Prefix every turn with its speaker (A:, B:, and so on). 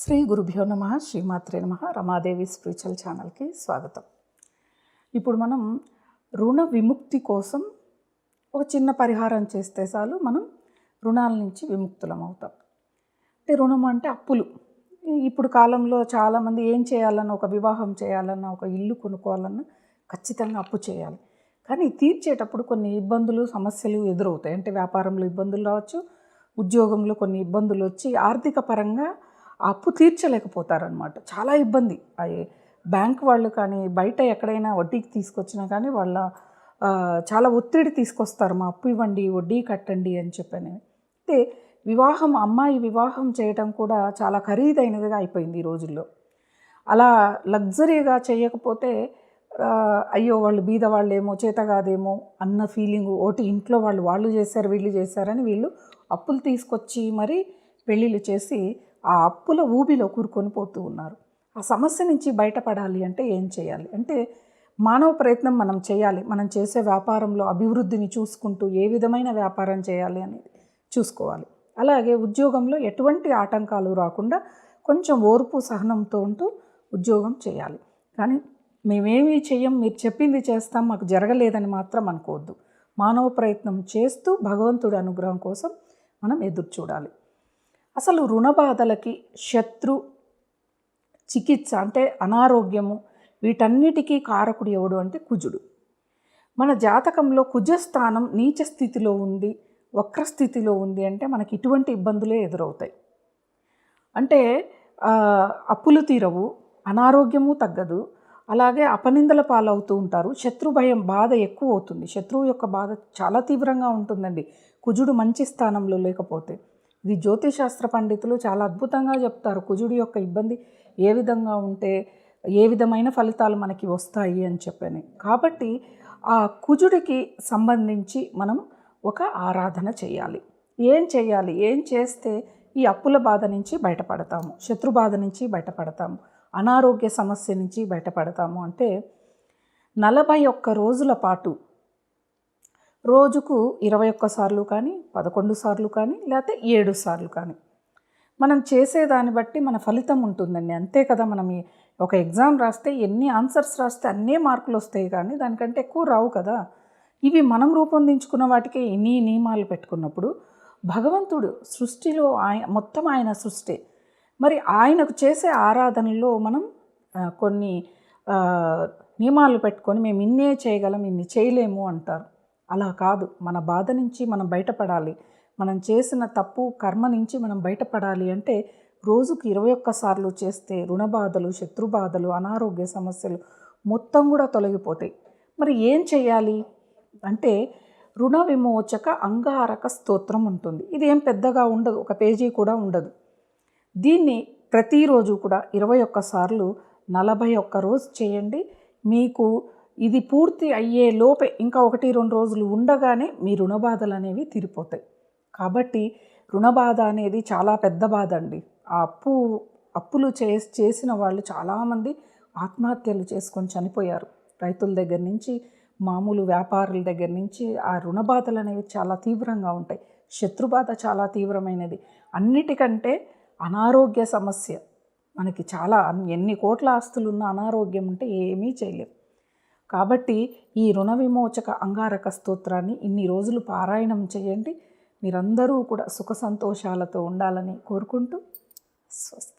A: శ్రీ గురుభ్యో నమ శ్రీమాత్రే నమ రమాదేవి స్పిరిచువల్ ఛానల్కి స్వాగతం. ఇప్పుడు మనం రుణ విముక్తి కోసం ఒక చిన్న పరిహారం చేస్తే చాలు మనం రుణాల నుంచి విముక్తులం అవుతాం. అంటే రుణం అంటే అప్పులు. ఇప్పుడు కాలంలో చాలామంది ఏం చేయాలన్నా ఒక వివాహం చేయాలన్నా ఒక ఇల్లు కొనుక్కోవాలన్నా ఖచ్చితంగా అప్పు చేయాలి. కానీ తీర్చేటప్పుడు కొన్ని ఇబ్బందులు సమస్యలు ఎదురవుతాయి. అంటే వ్యాపారంలో ఇబ్బందులు రావచ్చు ఉద్యోగంలో కొన్ని ఇబ్బందులు వచ్చి ఆర్థిక పరంగా అప్పు తీర్చలేకపోతారనమాట చాలా ఇబ్బంది. అవి బ్యాంక్ వాళ్ళు కానీ బయట ఎక్కడైనా వడ్డీకి తీసుకొచ్చినా కానీ వాళ్ళ చాలా ఒత్తిడి తీసుకొస్తారు. మా అప్పు ఇవ్వండి వడ్డీ కట్టండి అని చెప్పాను. అయితే వివాహం అమ్మాయి వివాహం చేయడం కూడా చాలా ఖరీదైనదిగా అయిపోయింది ఈ రోజుల్లో. అలా లగ్జరీగా చేయకపోతే అయ్యో వాళ్ళు బీద వాళ్ళేమో చేత కాదేమో అన్న ఫీలింగ్ ఒకటి ఇంట్లో వాళ్ళు వాళ్ళు చేశారు వీళ్ళు చేశారని వీళ్ళు అప్పులు తీసుకొచ్చి మరి పెళ్ళిళ్ళు చేసి ఆ అప్పుల ఊబిలో కూరుకొని పోతూ ఉన్నారు. ఆ సమస్య నుంచి బయటపడాలి అంటే ఏం చేయాలి? అంటే మానవ ప్రయత్నం మనం చేయాలి. మనం చేసే వ్యాపారంలో అభివృద్ధిని చూసుకుంటూ ఏ విధమైన వ్యాపారం చేయాలి అనేది చూసుకోవాలి. అలాగే ఉద్యోగంలో ఎటువంటి ఆటంకాలు రాకుండా కొంచెం ఓర్పు సహనంతో ఉంటూ ఉద్యోగం చేయాలి. కానీ మేమేమి చెయ్యం మీరు చెప్పింది చేస్తాం మాకు జరగలేదని మాత్రం అనుకోవద్దు. మానవ ప్రయత్నం చేస్తూ భగవంతుడి అనుగ్రహం కోసం మనం ఎదురు చూడాలి. అసలు రుణబాధలకి శత్రు చికిత్స అంటే అనారోగ్యము వీటన్నిటికీ కారకుడు ఎవడు అంటే కుజుడు. మన జాతకంలో కుజస్థానం నీచ స్థితిలో ఉంది వక్ర స్థితిలో ఉంది అంటే మనకి ఇటువంటి ఇబ్బందులే ఎదురవుతాయి. అంటే అప్పులు తీరవు అనారోగ్యము తగ్గదు అలాగే అపనిందల పాలవుతూ ఉంటారు శత్రు భయం బాధ ఎక్కువ అవుతుంది శత్రువు యొక్క బాధ చాలా తీవ్రంగా ఉంటుందండి. కుజుడు మంచి స్థానంలో లేకపోతే. ఇది జ్యోతిశాస్త్ర పండితులు చాలా అద్భుతంగా చెప్తారు. కుజుడి యొక్క ఇబ్బంది ఏ విధంగా ఉంటే ఏ విధమైన ఫలితాలు మనకి వస్తాయి అని చెప్పని. కాబట్టి ఆ కుజుడికి సంబంధించి మనం ఒక ఆరాధన చేయాలి. ఏం చేయాలి? ఏం చేస్తే ఈ అప్పుల బాధ నుంచి బయటపడతాము? శత్రు బాధ నుంచి బయటపడతాము? అనారోగ్య సమస్య నుంచి బయటపడతాము? అంటే నలభై ఒక్క రోజుల పాటు రోజుకు ఇరవై ఒక్క సార్లు కానీ పదకొండు సార్లు కానీ లేకపోతే ఏడు సార్లు కానీ. మనం చేసేదాన్ని బట్టి మన ఫలితం ఉంటుందండి. అంతే కదా మనం ఒక ఎగ్జామ్ రాస్తే ఎన్ని ఆన్సర్స్ రాస్తే అన్నే మార్కులు వస్తాయి కానీ దానికంటే ఎక్కువ రావు కదా. ఇవి మనం రూపొందించుకున్న వాటికి ఇన్ని నియమాలు పెట్టుకున్నప్పుడు భగవంతుడు సృష్టిలో ఆయన మొత్తం ఆయన సృష్టి. మరి ఆయనకు చేసే ఆరాధనలో మనం కొన్ని నియమాలు పెట్టుకొని మేము ఇన్నే చేయగలం ఇన్ని చేయలేము అంటారు. అలా కాదు. మన బాధ నుంచి మనం బయటపడాలి. మనం చేసిన తప్పు కర్మ నుంచి మనం బయటపడాలి అంటే రోజుకు ఇరవై ఒక్కసార్లు చేస్తే రుణబాధలు బాధలు శత్రు బాధలు అనారోగ్య సమస్యలు మొత్తం కూడా తొలగిపోతాయి. మరి ఏం చేయాలి? అంటే రుణ విమోచక అంగారక స్తోత్రం ఉంటుంది. ఇది ఏం పెద్దగా ఉండదు. ఒక పేజీ కూడా ఉండదు. దీన్ని ప్రతిరోజు కూడా ఇరవై ఒక్కసార్లు నలభై ఒక్క రోజు చేయండి. మీకు ఇది పూర్తి అయ్యే లోపే ఇంకా ఒకటి రెండు రోజులు ఉండగానే మీ రుణ బాధలు అనేవి తీరిపోతాయి. కాబట్టి రుణ బాధ అనేది చాలా పెద్ద బాధ అండి. ఆ అప్పు అప్పులు చే చేసిన వాళ్ళు చాలామంది ఆత్మహత్యలు చేసుకొని చనిపోయారు. రైతుల దగ్గర నుంచి మామూలు వ్యాపారుల దగ్గర నుంచి ఆ రుణ బాధలు అనేవి చాలా తీవ్రంగా ఉంటాయి. శత్రుబాధ చాలా తీవ్రమైనది. అన్నిటికంటే అనారోగ్య సమస్య. మనకి చాలా ఎన్ని కోట్ల ఆస్తులు ఉన్న అనారోగ్యం ఉంటే ఏమీ చేయలేం. కాబట్టి ఈ రుణ విమోచక అంగారక స్తోత్రాన్ని ఇన్ని రోజులు పారాయణం చేయండి. మీరందరూ కూడా సుఖ సంతోషాలతో ఉండాలని కోరుకుంటూ స్వస్తి.